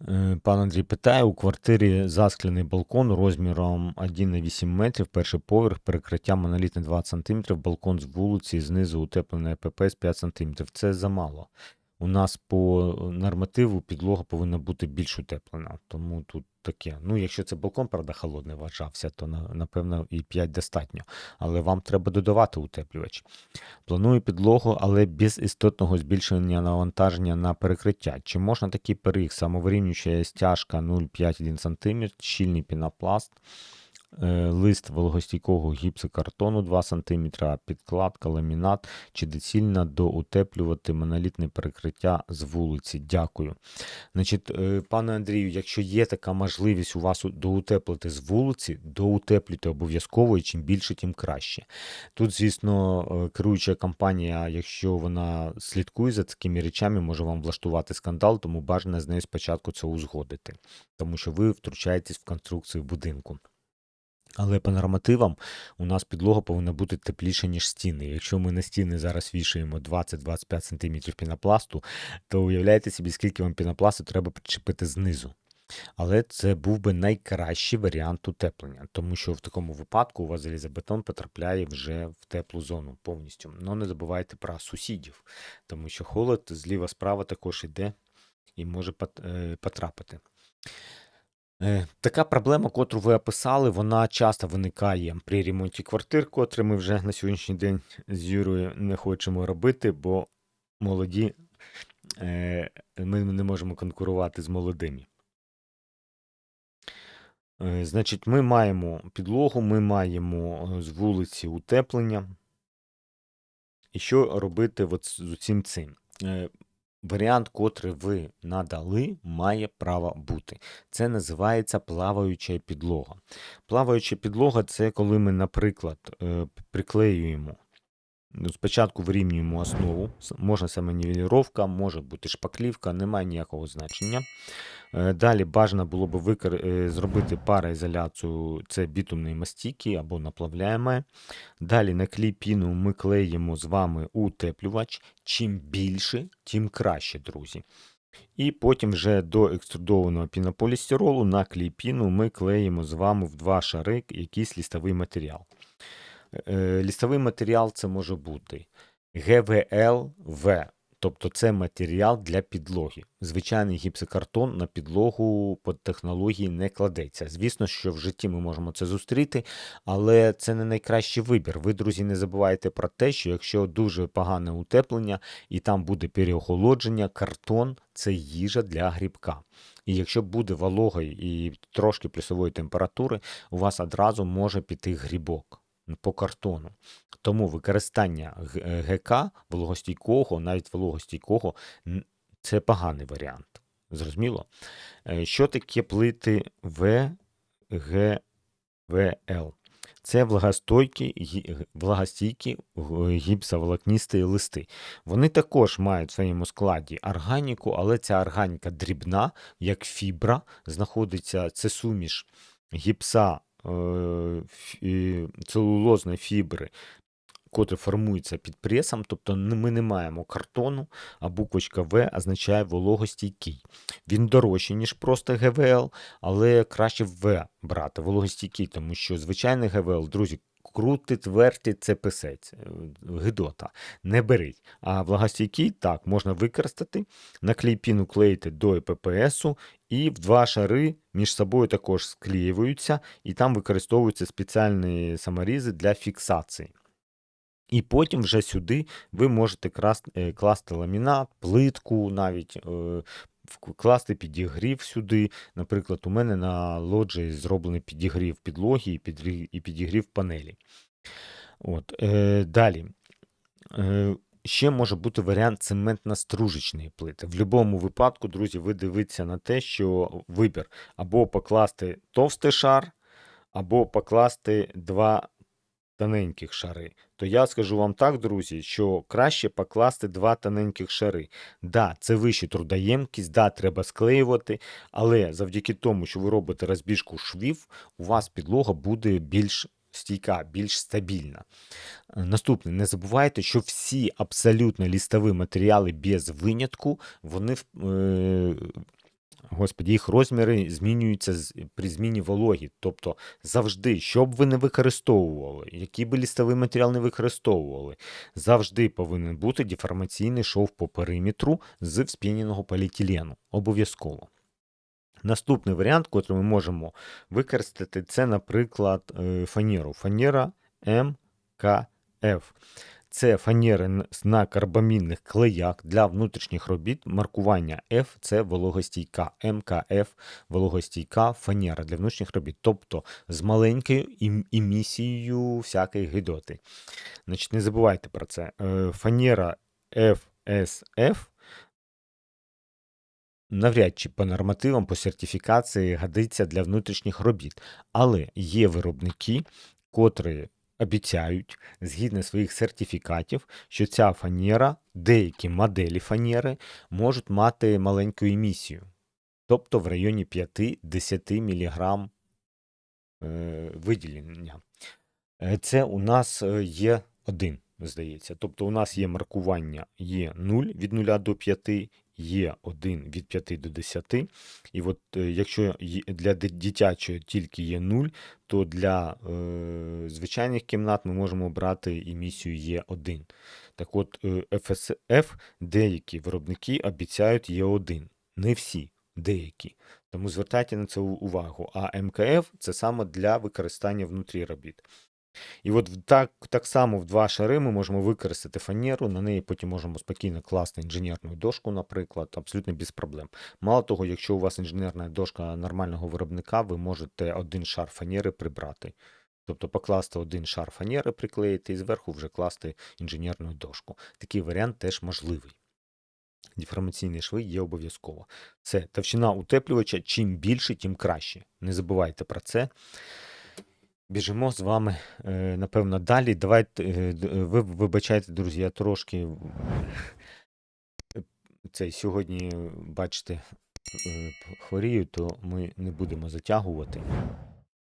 Е, Пан Андрій питає, у квартирі заскляний балкон розміром 1,8 метрів, перший поверх, перекриття монолітне 20 см, балкон з вулиці, знизу утеплене ПП з 5 см. Це замало. У нас по нормативу підлога повинна бути більш утеплена, тому тут таке. Ну, якщо це балкон, правда, холодний вважався, то напевно і 5 достатньо. Але вам треба додавати утеплювач. Планую підлогу, але без істотного збільшення навантаження на перекриття. Чи можна такий періг? Самовирівнююча стяжка 0,5-1 см, щільний пінопласт, е, лист вологостійкого гіпсокартону 2 см, підкладка, ламінат, чи доцільно доутеплювати монолітне перекриття з вулиці? Дякую. Значить, е, пане Андрію, якщо є така можливість у вас доутеплити з вулиці, доутеплюйте обов'язково, і чим більше, тим краще. Тут, звісно, е, керуюча компанія, якщо вона слідкує за такими речами, може вам влаштувати скандал, тому бажано з нею спочатку це узгодити, тому що ви втручаєтесь в конструкцію будинку. Але по нормативам у нас підлога повинна бути тепліша, ніж стіни. Якщо ми на стіни зараз вішаємо 20-25 см пінопласту, то уявляєте собі, скільки вам пінопласту треба причепити знизу. Але це був би найкращий варіант утеплення, тому що в такому випадку у вас залізобетон потрапляє вже в теплу зону повністю. Ну не забувайте про сусідів, тому що холод зліва-справа також іде і може е, потрапити. Е, Така проблема, котру ви описали, вона часто виникає при ремонті квартир, котрі ми вже на сьогоднішній день з Юрою не хочемо робити, бо молоді е, ми не можемо конкурувати з молодими. Е, Значить, ми маємо підлогу, ми маємо з вулиці утеплення. І що робити от з усім цим? Варіант, котрий ви надали, має право бути. Це називається плаваюча підлога. Плаваюча підлога це коли ми, наприклад, е, приклеюємо. ну, Спочатку вирівнюємо основу, Можна саме нівеліровка, може бути шпаклівка, немає ніякого значення. Е, Далі бажано було б викор... е, зробити пароізоляцію, це бітумної мастики або наплавляємо. Далі на клей піну ми клеїмо з вами утеплювач. Чим більше, тим краще, друзі. І потім вже до екструдованого пінополістиролу на клей піну ми клеїмо з вами в два шари якийсь лістовий матеріал. Е, Лістовий матеріал це може бути ГВЛВ, тобто це матеріал для підлоги. Звичайний гіпсокартон на підлогу по технології не кладеться. Звісно, що в житті ми можемо це зустріти, але це не найкращий вибір. Ви, друзі, не забувайте про те, що якщо дуже погане утеплення і там буде переохолодження, картон це їжа для грибка. І якщо буде вологої і трошки плюсової температури, у вас одразу може піти грибок по картону. Тому використання е, ГК вологостійкого, навіть вологостійкого, це поганий варіант. Зрозуміло? Е, Що таке плити ВГВЛ? Це влагостійкі гіпсоволокністі листи. Вони також мають в своєму складі органіку, але ця органіка дрібна, як фібра, знаходиться це суміш гіпса целулозної фібри, котре формується під пресом, тобто ми не маємо картону, а буквочка В означає вологостійкий. Він дорожчий, ніж просто ГВЛ, але краще В брати, вологостійкий, тому що звичайний ГВЛ, друзі, крутить, вертить, це писець, е, гидота, не беріть. А влагостійкий, так, можна використати, на клейпіну клеїти до ЕППСу, і в два шари між собою також склеюються, і там використовуються спеціальні саморізи для фіксації. І потім вже сюди ви можете крас- е, класти ламінат, плитку навіть, е, вк- класти підігрів сюди. Наприклад, у мене на лоджії зроблений підігрів підлоги і підігрів панелі. От, е, далі. Е, Ще може бути варіант цементно-стружечної плити. В будь-якому випадку, друзі, ви дивіться на те, що вибір або покласти товстий шар, або покласти два тоненьких шари. То я скажу вам так, друзі, що краще покласти два тоненьких шари. Да, це вища трудоємкість, да, треба склеювати, але завдяки тому, що ви робите розбіжку швів, у вас підлога буде більш стійка, більш стабільна. Наступне, не забувайте, що всі абсолютно лістові матеріали без винятку, вони в- е, Господі, їх розміри змінюються при зміні вологі. Тобто завжди, що б ви не використовували, який би лістовий матеріал не використовували, завжди повинен бути деформаційний шов по периметру з вспіненого поліетилену. Обов'язково. Наступний варіант, який ми можемо використати, це, наприклад, е, фанеру. Фанера МКФ. Це фанери на карбамінних клеях для внутрішніх робіт. Маркування F це вологостійка, МКФ вологостійка фанера для внутрішніх робіт, тобто з маленькою емісією всякої гидоти. Значить, не забувайте про це. Е, Фанера FSF навряд чи по нормативам, по сертифікації годиться для внутрішніх робіт. Але є виробники, котрі обіцяють згідно своїх сертифікатів, що ця фанера, деякі моделі фанери можуть мати маленьку емісію, тобто в районі 5-10 мг е, виділення. Е, Це у нас е, є 1, здається. Тобто у нас є маркування є 0 від 0 до 5, є 1 від 5 до 10. І от е, якщо для ди- дитячого тільки є 0, то для е, звичайних кімнат ми можемо брати емісію є 1. Так от е, FSF деякі виробники обіцяють є 1. Не всі, деякі. Тому звертайте на це увагу. А МКФ це саме для використання внутрі робіт. І от так, так само в два шари ми можемо використати фанеру, на неї потім можемо спокійно класти інженерну дошку, наприклад, абсолютно без проблем. Мало того, якщо у вас інженерна дошка нормального виробника, ви можете один шар фанери прибрати. Тобто покласти один шар фанери, приклеїти і зверху вже класти інженерну дошку. Такий варіант теж можливий. Деформаційні шви є обов'язково. Це товщина утеплювача. Чим більше, тим краще. Не забувайте про це. Біжимо з вами, е, напевно, далі. Давайте, е, е, ви вибачайте, друзі, я трошки цей сьогодні, бачите, хворію, то ми не будемо затягувати.